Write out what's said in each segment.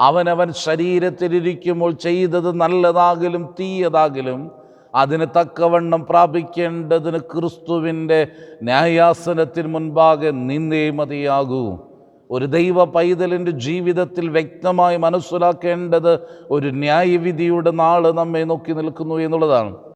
അവനവൻ ശരീരത്തിലിരിക്കുമ്പോൾ ചെയ്തത് നല്ലതാകിലും തീയതാകലും അതിന് തക്കവണ്ണം പ്രാപിക്കേണ്ടതിന് ക്രിസ്തുവിന്റെ ന്യായാസനത്തിന് മുൻപാകെ നിന്നേ മതിയാകൂ. ഒരു ദൈവ പൈതലിന്റെ ജീവിതത്തിൽ വ്യക്തമായി മനസ്സിലാക്കേണ്ടത് ഒരു ന്യായവിധിയുടെ നാൾ നമ്മെ നോക്കി നിൽക്കുന്നു എന്നുള്ളതാണ്.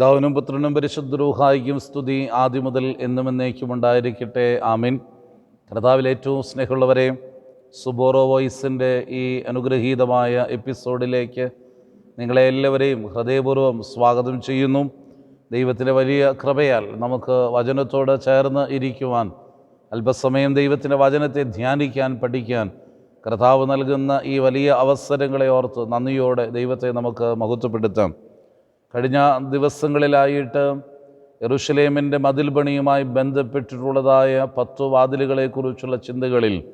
പിതാവിനും പുത്രനും പരിശുദ്ധരൂഹായിക്കും സ്തുതി. ആദ്യം മുതൽ എന്നും എന്നേക്കും ഉണ്ടായിരിക്കട്ടെ. ആമിൻ. കർത്താവിൽ ഏറ്റവും സ്നേഹമുള്ളവരെ സുബോറോ വോയിസിന്റെ ഈ അനുഗ്രഹീതമായ എപ്പിസോഡിലേക്ക് നിങ്ങളെ എല്ലാവരെയും ഹൃദയപൂർവം സ്വാഗതം ചെയ്യുന്നു. ദൈവത്തിന്റെ വലിയ കൃപയാൽ നമുക്ക് വചനത്തോട് ചേർന്ന് ഇരിക്കുവാൻ അല്പസമയം ദൈവത്തിന്റെ വചനത്തെ ധ്യാനിക്കാൻ പഠിക്കാൻ കർത്താവ് നൽകുന്ന ഈ വലിയ അവസരങ്ങളെ ഓർത്ത് നന്ദിയോടെ ദൈവത്തെ നമുക്ക് മഹത്വപ്പെടുത്താം. കഴിഞ്ഞ ദിവസങ്ങളിലായിട്ട് എറുഷലേമിന്റെ മതിൽ പണിയുമായി ബന്ധപ്പെട്ടിട്ടുള്ളതായ പത്തു വാതിലുകളെക്കുറിച്ചുള്ള ചിന്തകളിൽ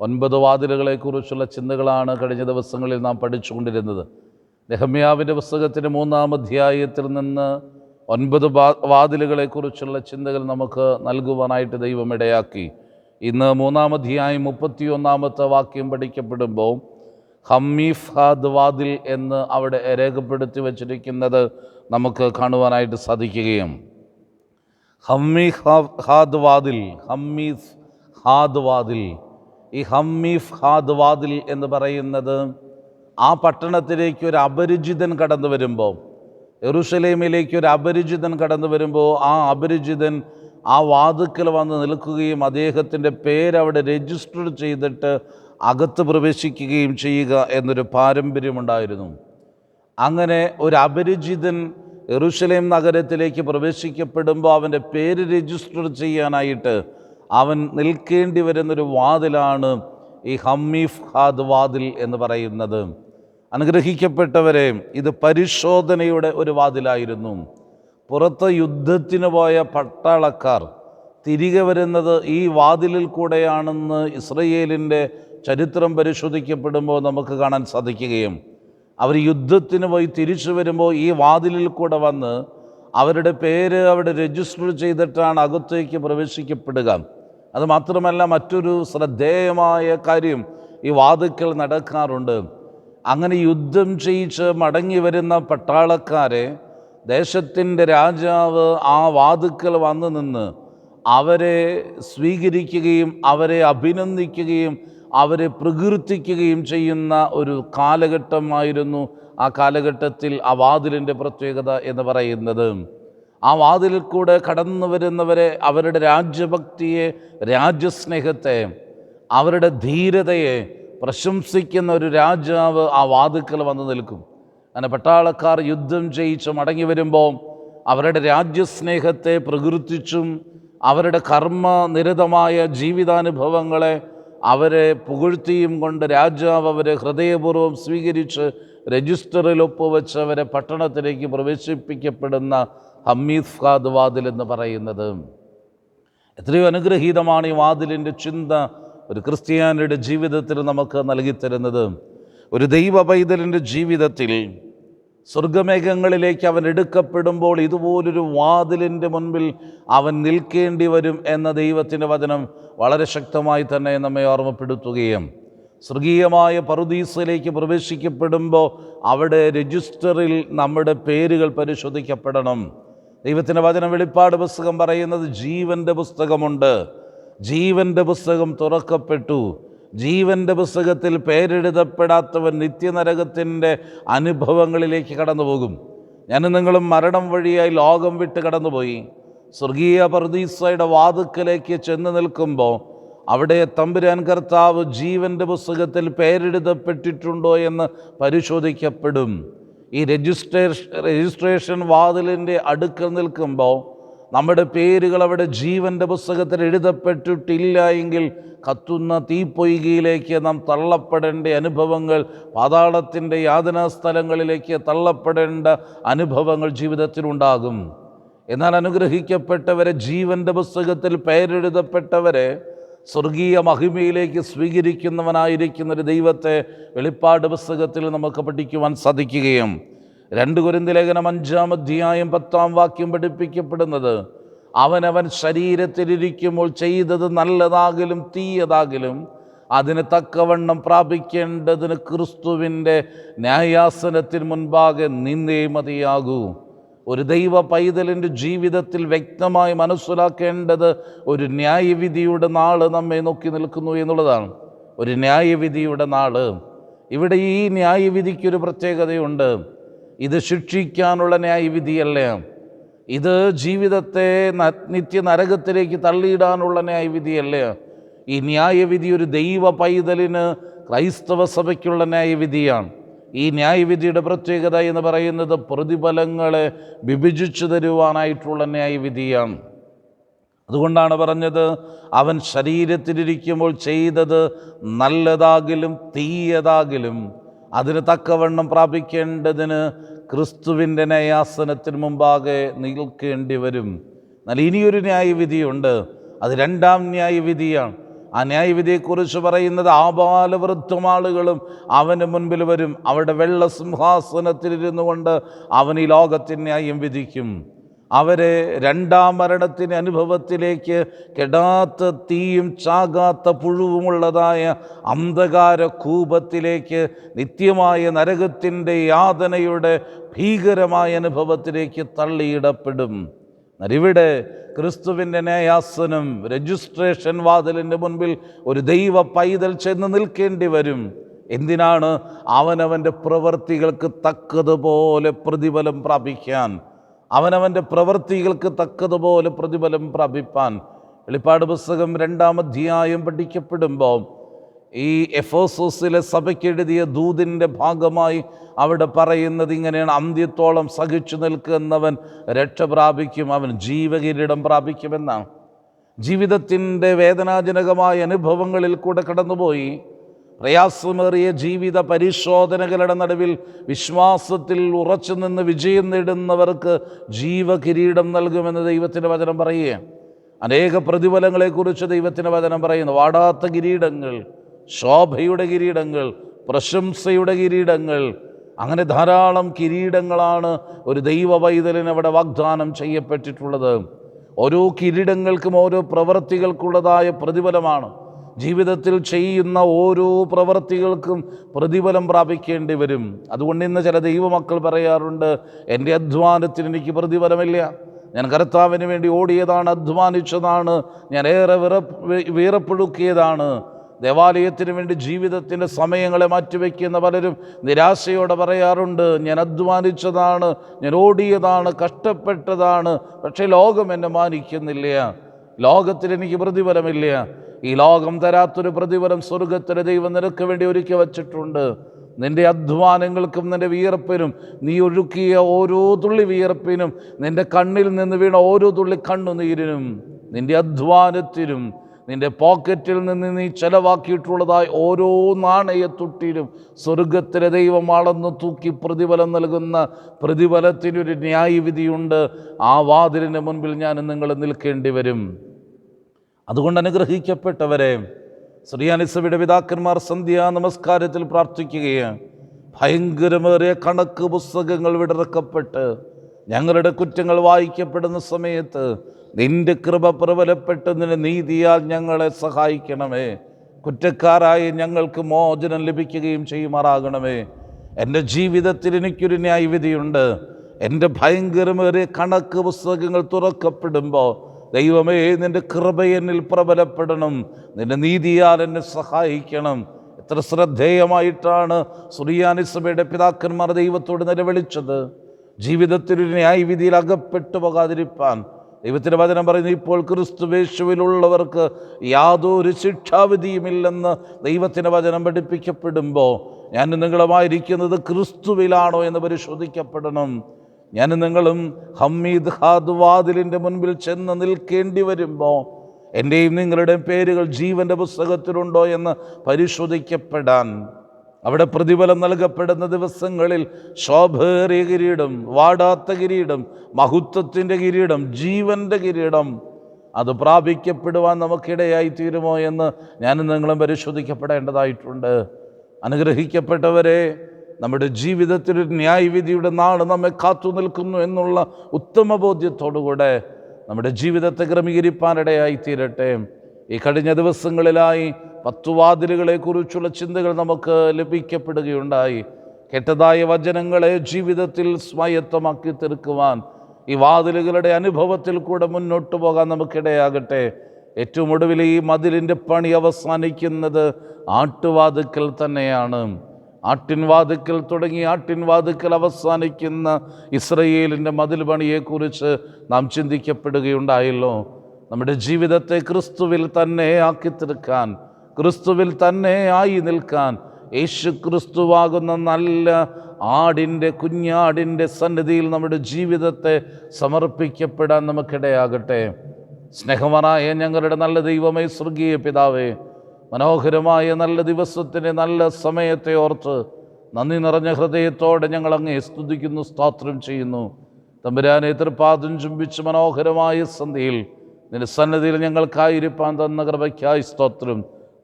ഒൻപത് വാതിലുകളെക്കുറിച്ചുള്ള ചിന്തകളാണ് കഴിഞ്ഞ ദിവസങ്ങളിൽ നാം പഠിച്ചുകൊണ്ടിരുന്നത്. നെഹമ്യാവിന്റെ പുസ്തകത്തിന്റെ മൂന്നാം അധ്യായത്തിൽ നിന്ന് ഒൻപത് വാതിലുകളെക്കുറിച്ചുള്ള ചിന്തകൾ നമുക്ക് നൽകുവാനായിട്ട് ദൈവം ഇടയാക്കി. ഇന്ന് മൂന്നാം അധ്യായം മുപ്പത്തിയൊന്നാമത്തെ വാക്യം പഠിക്കപ്പെടുമ്പോൾ ഹമ്മീഫ് ഹാദ് വാതിൽ എന്ന് അവിടെ രേഖപ്പെടുത്തി വച്ചിരിക്കുന്നത് നമുക്ക് കാണുവാനായിട്ട് സാധിക്കുകയും. ഹമ്മീഫ് ഹാദ്വാദിൽ ഹാദ് വാതിൽ ഹമ്മീഫ് ഹാദ് വാതിൽ ഈ ഹമ്മീഫ് ഹാദ് വാതിൽ എന്ന് പറയുന്നത് ആ പട്ടണത്തിലേക്ക് ഒരു അപരിചിതൻ കടന്നു വരുമ്പോൾ എറുസലേമിലേക്ക് ഒരു അപരിചിതൻ കടന്നു വരുമ്പോൾ ആ അപരിചിതൻ ആ വാതുക്കൽ വന്ന് നിൽക്കുകയും അദ്ദേഹത്തിന്റെ പേരവിടെ രജിസ്റ്റർ ചെയ്തിട്ട് അകത്ത് പ്രവേശിക്കുകയും ചെയ്യുക എന്നൊരു പാരമ്പര്യമുണ്ടായിരുന്നു. അങ്ങനെ ഒരു അപരിചിതൻ എറുഷലേം നഗരത്തിലേക്ക് പ്രവേശിക്കപ്പെടുമ്പോൾ അവന്റെ പേര് രജിസ്റ്റർ ചെയ്യാനായിട്ട് അവൻ നിൽക്കേണ്ടി വരുന്നൊരു വാതിലാണ് ഈ ഹമ്മീഫ് ഹാദ് വാതിൽ എന്ന് പറയുന്നത്. അനുഗ്രഹിക്കപ്പെട്ടവരെ ഇത് പരിശോധനയുടെ ഒരു വാതിലായിരുന്നു. പുറത്ത് യുദ്ധത്തിന് പോയ പട്ടാളക്കാർ തിരികെ വരുന്നത് ഈ വാതിലിൽ കൂടെയാണെന്ന് ഇസ്രയേലിന്റെ ചരിത്രം പരിശോധിക്കപ്പെടുമ്പോൾ നമുക്ക് കാണാൻ സാധിക്കുകയും അവർ യുദ്ധത്തിന് പോയി തിരിച്ചു വരുമ്പോൾ ഈ വാതിലിൽ കൂടെ വന്ന് അവരുടെ പേര് അവിടെ രജിസ്റ്റർ ചെയ്തിട്ടാണ് അകത്തേക്ക് പ്രവേശിക്കപ്പെടുക. അതുമാത്രമല്ല മറ്റൊരു ശ്രദ്ധേയമായ കാര്യം ഈ വാതുക്കൾ നടക്കാറുണ്ട്. അങ്ങനെ യുദ്ധം ചെയ്യിച്ച് മടങ്ങി വരുന്ന പട്ടാളക്കാരെ ദേശത്തിന്റെ രാജാവ് ആ വാതുക്കൾ വന്നു നിന്ന് അവരെ സ്വീകരിക്കുകയും അവരെ അഭിനന്ദിക്കുകയും അവരെ പ്രകീർത്തിക്കുകയും ചെയ്യുന്ന ഒരു കാലഘട്ടമായിരുന്നു ആ കാലഘട്ടത്തിൽ ആ വാതിലിന്റെ പ്രത്യേകത എന്ന് പറയുന്നത്. ആ വാതിലിൽ കൂടെ കടന്നു വരുന്നവരെ അവരുടെ രാജ്യഭക്തിയെ രാജ്യസ്നേഹത്തെ അവരുടെ ധീരതയെ പ്രശംസിക്കുന്ന ഒരു രാജാവ് ആ വാതുക്കൽ വന്ന് നിൽക്കും. അങ്ങനെ പട്ടാളക്കാർ യുദ്ധം ജയിച്ച് മടങ്ങി വരുമ്പോൾ അവരുടെ രാജ്യസ്നേഹത്തെ പ്രകീർത്തിച്ചും അവരുടെ കർമ്മ നിരതമായ ജീവിതാനുഭവങ്ങളെ അവരെ പുകഴ്ത്തിയും കൊണ്ട് രാജാവ് അവരെ ഹൃദയപൂർവം സ്വീകരിച്ച് രജിസ്റ്ററിൽ ഒപ്പുവെച്ച് അവരെ പട്ടണത്തിലേക്ക് പ്രവേശിപ്പിക്കപ്പെടുന്ന ഹമ്മീദ് ഖാദ് വാതിൽ എന്ന് പറയുന്നത്. എത്രയോ അനുഗ്രഹീതമാണ് ഈ വാതിലിന്റെ ചിന്ത ഒരു ക്രിസ്ത്യാനിയുടെ ജീവിതത്തിൽ നമുക്ക് നൽകിത്തരുന്നത്. ഒരു ദൈവ പൈതലിന്റെ ജീവിതത്തിൽ സ്വർഗമേഘങ്ങളിലേക്ക് അവൻ എടുക്കപ്പെടുമ്പോൾ ഇതുപോലൊരു വാതിലിന്റെ മുൻപിൽ അവൻ നിൽക്കേണ്ടി വരും എന്ന ദൈവത്തിന്റെ വചനം വളരെ ശക്തമായി തന്നെ നമ്മെ ഓർമ്മപ്പെടുത്തുകയും സ്വർഗീയമായ പറുദീസിലേക്ക് പ്രവേശിക്കപ്പെടുമ്പോൾ അവിടെ രജിസ്റ്ററിൽ നമ്മുടെ പേരുകൾ പരിശോധിക്കപ്പെടണം. ദൈവത്തിന്റെ വചനം വെളിപ്പാട് പുസ്തകം പറയുന്നത് ജീവന്റെ പുസ്തകമുണ്ട്. ജീവന്റെ പുസ്തകം തുറക്കപ്പെട്ടു. ജീവന്റെ പുസ്തകത്തിൽ പേരെഴുതപ്പെടാത്തവൻ നിത്യനരകത്തിന്റെ അനുഭവങ്ങളിലേക്ക് കടന്നു പോകും ഞാൻ നിങ്ങളും മരണം വഴിയായി ലോകം വിട്ട് കടന്നുപോയി. സ്വർഗീയ പർദീസയുടെ വാതുക്കലേക്ക് ചെന്ന് നിൽക്കുമ്പോൾ അവിടെ തമ്പുരാൻ കർത്താവ് ജീവന്റെ പുസ്തകത്തിൽ പേരെഴുതപ്പെട്ടിട്ടുണ്ടോ എന്ന് പരിശോധിക്കപ്പെടും. ഈ രജിസ്ട്രേഷൻ രജിസ്ട്രേഷൻ വാതിലിന്റെ അടുക്കൽ നിൽക്കുമ്പോൾ നമ്മുടെ പേരുകൾ അവിടെ ജീവന്റെ പുസ്തകത്തിൽ എഴുതപ്പെട്ടിട്ടില്ല എങ്കിൽ കത്തുന്ന തീപ്പൊയ്കയിലേക്ക് നാം തള്ളപ്പെടേണ്ട അനുഭവങ്ങൾ പാതാളത്തിന്റെ യാതനാ സ്ഥലങ്ങളിലേക്ക് തള്ളപ്പെടേണ്ട അനുഭവങ്ങൾ ജീവിതത്തിലുണ്ടാകും എന്നാൽ അനുഗ്രഹിക്കപ്പെട്ടവരെ ജീവന്റെ പുസ്തകത്തിൽ പേരെഴുതപ്പെട്ടവരെ സ്വർഗീയ മഹിമയിലേക്ക് സ്വീകരിക്കുന്നവനായിരിക്കുന്ന ഒരു ദൈവത്തെ വെളിപ്പാട് പുസ്തകത്തിൽ നമുക്ക് പഠിക്കുവാൻ സാധിക്കുകയും രണ്ട് കുരുന്തി ലേഖനം അഞ്ചാം അധ്യായം പത്താം വാക്യം പഠിപ്പിക്കപ്പെടുന്നത്. അവനവൻ ശരീരത്തിലിരിക്കുമ്പോൾ ചെയ്തത് നല്ലതാകലും തീയതാകലും അതിന് തക്കവണ്ണം പ്രാപിക്കേണ്ടതിന് ക്രിസ്തുവിന്റെ ന്യായാസനത്തിന് മുൻപാകെ നിന്നേ മതിയാകൂ. ഒരു ദൈവ പൈതലിന്റെ ജീവിതത്തിൽ വ്യക്തമായി മനസ്സിലാക്കേണ്ടത് ഒരു ന്യായവിധിയുടെ നാൾ നമ്മെ നോക്കി നിൽക്കുന്നു എന്നുള്ളതാണ്. ഒരു ന്യായവിധിയുടെ നാൾ. ഇവിടെ ഈ ന്യായവിധിക്കൊരു പ്രത്യേകതയുണ്ട്. ഇത് ശിക്ഷിക്കാനുള്ള ന്യായവിധിയല്ല? ഇത് ജീവിതത്തെ നിത്യ നരകത്തിലേക്ക് തള്ളിയിടാനുള്ള ന്യായവിധിയല്ല? ഈ ന്യായവിധി ഒരു ദൈവ പൈതലിന് ക്രൈസ്തവ സഭയ്ക്കുള്ള ന്യായവിധിയാണ്. ഈ ന്യായവിധിയുടെ പ്രത്യേകത എന്ന് പറയുന്നത് പ്രതിഫലങ്ങളെ വിഭജിച്ചു തരുവാനായിട്ടുള്ള ന്യായവിധിയാണ്. അതുകൊണ്ടാണ് പറഞ്ഞത് അവൻ ശരീരത്തിലിരിക്കുമ്പോൾ ചെയ്തത് നല്ലതാകിലും തീയതാകിലും അതിന് തക്കവണ്ണം പ്രാപിക്കേണ്ടതിന് ക്രിസ്തുവിന്റെ ന്യായാസനത്തിന് മുമ്പാകെ നിൽക്കേണ്ടി വരും. എന്നാൽ ഇനിയൊരു ന്യായവിധിയുണ്ട്. അത് രണ്ടാം ന്യായവിധിയാണ്. ആ ന്യായവിധിയെക്കുറിച്ച് പറയുന്നത് ആപാലവൃദ്ധം ആളുകളും അവന് മുൻപിൽ വരും. അവരുടെ വെള്ള സിംഹാസനത്തിലിരുന്നു കൊണ്ട് അവൻ ഈ ലോകത്തിന് ന്യായം വിധിക്കും. അവരെ രണ്ടാം മരണത്തിന് അനുഭവത്തിലേക്ക് കെടാത്ത തീയും ചാകാത്ത പുഴുവുമുള്ളതായ അന്ധകാര കൂപത്തിലേക്ക് നിത്യമായ നരകത്തിന്റെ യാതനയുടെ ഭീകരമായ അനുഭവത്തിലേക്ക് തള്ളിയിടപ്പെടും. ഇവിടെ ക്രിസ്തുവിന്റെ ന്യായാസനം രജിസ്ട്രേഷൻ വാതിലിന്റെ മുൻപിൽ ഒരു ദൈവ പൈതൽ ചെന്ന് നിൽക്കേണ്ടി വരും. എന്തിനാണ് അവനവന്റെ പ്രവൃത്തികൾക്ക് തക്കതുപോലെ പ്രതിഫലം പ്രാപിക്കാൻ? അവനവന്റെ പ്രവൃത്തികൾക്ക് തക്കതുപോലെ പ്രതിഫലം പ്രാപിപ്പാൻ. വെളിപ്പാട് പുസ്തകം രണ്ടാം അധ്യായം പഠിക്കപ്പെടുമ്പോൾ ഈ എഫോസോസിലെ സഭയ്ക്ക് എഴുതിയ ദൂതിന്റെ ഭാഗമായി അവിടെ പറയുന്നത് ഇങ്ങനെയാണ്. അന്ത്യത്തോളം സഹിച്ചു നിൽക്കുന്നവൻ രക്ഷ പ്രാപിക്കും അവൻ ജീവകിരീടം പ്രാപിക്കുമെന്നാണ്. ജീവിതത്തിന്റെ വേദനാജനകമായ അനുഭവങ്ങളിൽ കൂടെ കടന്നുപോയി. പ്രയാസമേറിയ ജീവിത പരിശോധനകളുടെ നടുവിൽ വിശ്വാസത്തിൽ ഉറച്ചു നിന്ന് വിജയം നേടുന്നവർക്ക് ജീവകിരീടം നൽകുമെന്ന് ദൈവത്തിന്റെ വചനം പറയുകയാണ്. അനേക പ്രതിഫലങ്ങളെക്കുറിച്ച് ദൈവത്തിന്റെ വചനം പറയുന്നു. വാടാത്ത കിരീടങ്ങൾ ശോഭയുടെ കിരീടങ്ങൾ പ്രശംസയുടെ കിരീടങ്ങൾ അങ്ങനെ ധാരാളം കിരീടങ്ങളാണ് ഒരു ദൈവ പൈതലിന് അവിടെ വാഗ്ദാനം ചെയ്യപ്പെട്ടിട്ടുള്ളത്. ഓരോ കിരീടങ്ങൾക്കും ഓരോ പ്രവൃത്തികൾക്കുള്ളതായ പ്രതിഫലമാണ്. ജീവിതത്തിൽ ചെയ്യുന്ന ഓരോ പ്രവൃത്തികൾക്കും പ്രതിഫലം പ്രാപിക്കേണ്ടി വരും. അതുകൊണ്ട് ഇന്ന് ചില ദൈവമക്കൾ പറയാറുണ്ട് എന്റെ അധ്വാനത്തിന് എനിക്ക് പ്രതിഫലമില്ല. ഞാൻ കർത്താവിന് വേണ്ടി ഓടിയതാണ് അധ്വാനിച്ചതാണ്. ഞാൻ ഏറെ വിറ വീറപ്പെടുക്കിയതാണ് ദേവാലയത്തിന് വേണ്ടി ജീവിതത്തിന്റെ സമയങ്ങളെ മാറ്റിവെക്കുന്ന പലരും നിരാശയോടെ പറയാറുണ്ട് ഞാൻ അധ്വാനിച്ചതാണ് ഞാൻ ഓടിയതാണ് കഷ്ടപ്പെട്ടതാണ്. പക്ഷേ ലോകം എന്നെ മാനിക്കുന്നില്ല. ലോകത്തിൽ എനിക്ക് പ്രതിഫലമില്ല. ഈ ലോകം തരാത്തൊരു പ്രതിഫലം സ്വർഗത്തിലെ ദൈവം നിനക്ക് വേണ്ടി ഒരുക്കി വച്ചിട്ടുണ്ട്. നിന്റെ അധ്വാനങ്ങൾക്കും നിന്റെ വിയർപ്പിനും നീ ഒഴുക്കിയ ഓരോ തുള്ളി വിയർപ്പിനും നിന്റെ കണ്ണിൽ നിന്ന് വീണ ഓരോ തുള്ളി കണ്ണുനീരിനും നിന്റെ അധ്വാനത്തിനും നിന്റെ പോക്കറ്റിൽ നിന്ന് നീ ചെലവാക്കിയിട്ടുള്ളതായി ഓരോ നാണയത്തുട്ടിലും സ്വർഗത്തിലെ ദൈവമാണെന്ന് തൂക്കി പ്രതിഫലം നൽകുന്ന പ്രതിഫലത്തിനൊരു ന്യായവിധിയുണ്ട്. ആ വാതിലിന് മുൻപിൽ ഞാൻ നിങ്ങൾ നിൽക്കേണ്ടി വരും. അതുകൊണ്ട് അനുഗ്രഹിക്കപ്പെട്ടവരെ ശ്രീയാനിസഭയുടെ പിതാക്കന്മാർ സന്ധ്യാ നമസ്കാരത്തിൽ പ്രാർത്ഥിക്കുകയാണ്. ഭയങ്കരമേറിയ കണക്ക് പുസ്തകങ്ങൾ വിടർക്കപ്പെട്ട് ഞങ്ങളുടെ കുറ്റങ്ങൾ വായിക്കപ്പെടുന്ന സമയത്ത് നിന്റെ കൃപ പ്രബലപ്പെട്ടതിന് നീതിയാൽ ഞങ്ങളെ സഹായിക്കണമേ. കുറ്റക്കാരായി ഞങ്ങൾക്ക് മോചനം ലഭിക്കുകയും ചെയ്യുമാറാകണമേ. എന്റെ ജീവിതത്തിൽ എനിക്കൊരു ന്യായവിധിയുണ്ട്. എന്റെ ഭയങ്കരമേറിയ കണക്ക് പുസ്തകങ്ങൾ തുറക്കപ്പെടുമ്പോൾ ദൈവമേ നിന്റെ കൃപ എന്നിൽ പ്രബലപ്പെടണം. നിന്റെ നീതിയാൽ എന്നെ സഹായിക്കണം. എത്ര ശ്രദ്ധേയമായിട്ടാണ് സുറിയാനിസഭയുടെ പിതാക്കന്മാർ ദൈവത്തോട് നിലവിളിച്ചത്. ജീവിതത്തിൽ ഒരു ന്യായവിധിയിൽ അകപ്പെട്ടു പോകാതിരിപ്പാൻ ദൈവത്തിന്റെ വചനം പറയുന്നു ഇപ്പോൾ ക്രിസ്തുവേശുവിലുള്ളവർക്ക് യാതൊരു ശിക്ഷാവിധിയുമില്ലെന്ന് ദൈവത്തിന്റെ വചനം പഠിപ്പിക്കപ്പെടുമ്പോൾ ഞാൻ നിങ്ങളുമായിരിക്കുന്നത് ക്രിസ്തുവിലാണോ എന്ന് പരിശോധിക്കപ്പെടണം. ഞാൻ നിങ്ങളും ഹമ്മീദ് ഹാദ് വാതിലിന്റെ മുൻപിൽ ചെന്ന് നിൽക്കേണ്ടി വരുമ്പോൾ എന്റെയും നിങ്ങളുടെയും പേരുകൾ ജീവന്റെ പുസ്തകത്തിലുണ്ടോ എന്ന് പരിശോധിക്കപ്പെടാൻ. അവിടെ പ്രതിഫലം നൽകപ്പെടുന്ന ദിവസങ്ങളിൽ ശോഭേറിയ കിരീടം വാടാത്ത കിരീടം മഹത്വത്തിന്റെ കിരീടം ജീവന്റെ കിരീടം അത് പ്രാപിക്കപ്പെടുവാൻ നമുക്കിടയായി തീരുമോ എന്ന് ഞാനും നിങ്ങളും പരിശോധിക്കപ്പെടേണ്ടതായിട്ടുണ്ട്. അനുഗ്രഹിക്കപ്പെട്ടവരെ നമ്മുടെ ജീവിതത്തിൽ ന്യായവിധിയുടെ നാൾ നമ്മെ കാത്തു നിൽക്കുന്നു എന്നുള്ള ഉത്തമ ബോധ്യത്തോടുകൂടെ നമ്മുടെ ജീവിതത്തെ ക്രമീകരിപ്പാനിടയായി തീരട്ടെ. ഈ കഴിഞ്ഞ ദിവസങ്ങളിലായി പത്തു വാതിലുകളെക്കുറിച്ചുള്ള ചിന്തകൾ നമുക്ക് ലഭിക്കപ്പെടുകയുണ്ടായി. കെട്ടതായ വചനങ്ങളെ ജീവിതത്തിൽ സ്വായത്തമാക്കി തീർക്കുവാൻ ഈ വാതിലുകളുടെ അനുഭവത്തിൽ കൂടെ മുന്നോട്ട് പോകാൻ നമുക്കിടയാകട്ടെ. ഏറ്റവും ഒടുവിൽ ഈ മതിലിന്റെ പണി അവസാനിക്കുന്നത് ആട്ടുവാതുക്കൽ തന്നെയാണ്. ആട്ടിൻവാതുക്കൽ തുടങ്ങി ആട്ടിൻവാതുക്കൽ അവസാനിക്കുന്ന ഇസ്രയേലിന്റെ മതിൽ പണിയെക്കുറിച്ച് നാം ചിന്തിക്കപ്പെടുകയുണ്ടായല്ലോ. നമ്മുടെ ജീവിതത്തെ ക്രിസ്തുവിൽ തന്നെ ആക്കി തീർക്കാൻ ക്രിസ്തുവിൽ തന്നെ ആയി നിൽക്കാൻ യേശു ക്രിസ്തുവാകുന്ന നല്ല ആടിന്റെ കുഞ്ഞാടിന്റെ സന്നിധിയിൽ നമ്മുടെ ജീവിതത്തെ സമർപ്പിക്കപ്പെടാൻ നമുക്കിടയാകട്ടെ. സ്നേഹവാനായ ഞങ്ങളുടെ നല്ല ദൈവമേ സ്വർഗീയ പിതാവേ മനോഹരമായ നല്ല ദിവസത്തിന് നല്ല സമയത്തെ ഓർത്ത് നന്ദി നിറഞ്ഞ ഹൃദയത്തോടെ ഞങ്ങൾ അങ്ങേ സ്തുതിക്കുന്നു സ്തോത്രം ചെയ്യുന്നു. തമ്പുരാനെ തൃപ്പാദം ചുംബിച്ച് മനോഹരമായ സന്ധ്യയിൽ നിന്റെ സന്നദ്ധിയിൽ ഞങ്ങൾക്കായിരിക്കാൻ തന്ന കൃപയ്ക്കായി സ്തോത്രം.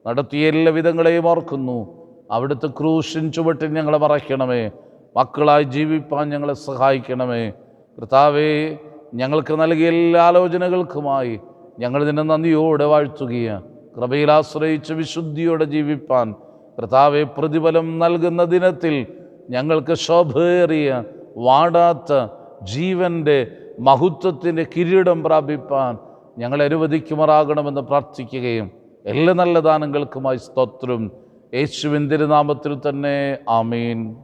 നടത്തിയ എല്ലാ വിധങ്ങളെയും ഓർക്കുന്നു. അവിടുത്തെ ക്രൂശിൻ ചുവട്ടിൽ ഞങ്ങളെ മറയ്ക്കണമേ. മക്കളായി ജീവിപ്പാൻ ഞങ്ങളെ സഹായിക്കണമേ. കർത്താവേ ഞങ്ങൾക്ക് നൽകിയ എല്ലാ ആലോചനകൾക്കുമായി ഞങ്ങൾ നിന്നെ നന്ദിയോടെ വാഴ്ത്തുകയാണ്. കൃപയിൽ ആശ്രയിച്ച് വിശുദ്ധിയോടെ ജീവിപ്പാൻ കർത്താവെ പ്രതിഫലം നൽകുന്ന ദിനത്തിൽ ഞങ്ങൾക്ക് ശോഭേറിയ വാടാത്ത ജീവന്റെ മഹത്വത്തിന്റെ കിരീടം പ്രാപിപ്പാൻ ഞങ്ങൾ അനുവദിക്കുമാറാകണമെന്ന് പ്രാർത്ഥിക്കുകയും എല്ലാ നല്ല ദാനങ്ങൾക്കുമായി സ്തോത്രം. യേശുവിൻ തിരുനാമത്തിൽ തന്നെ. ആമീൻ.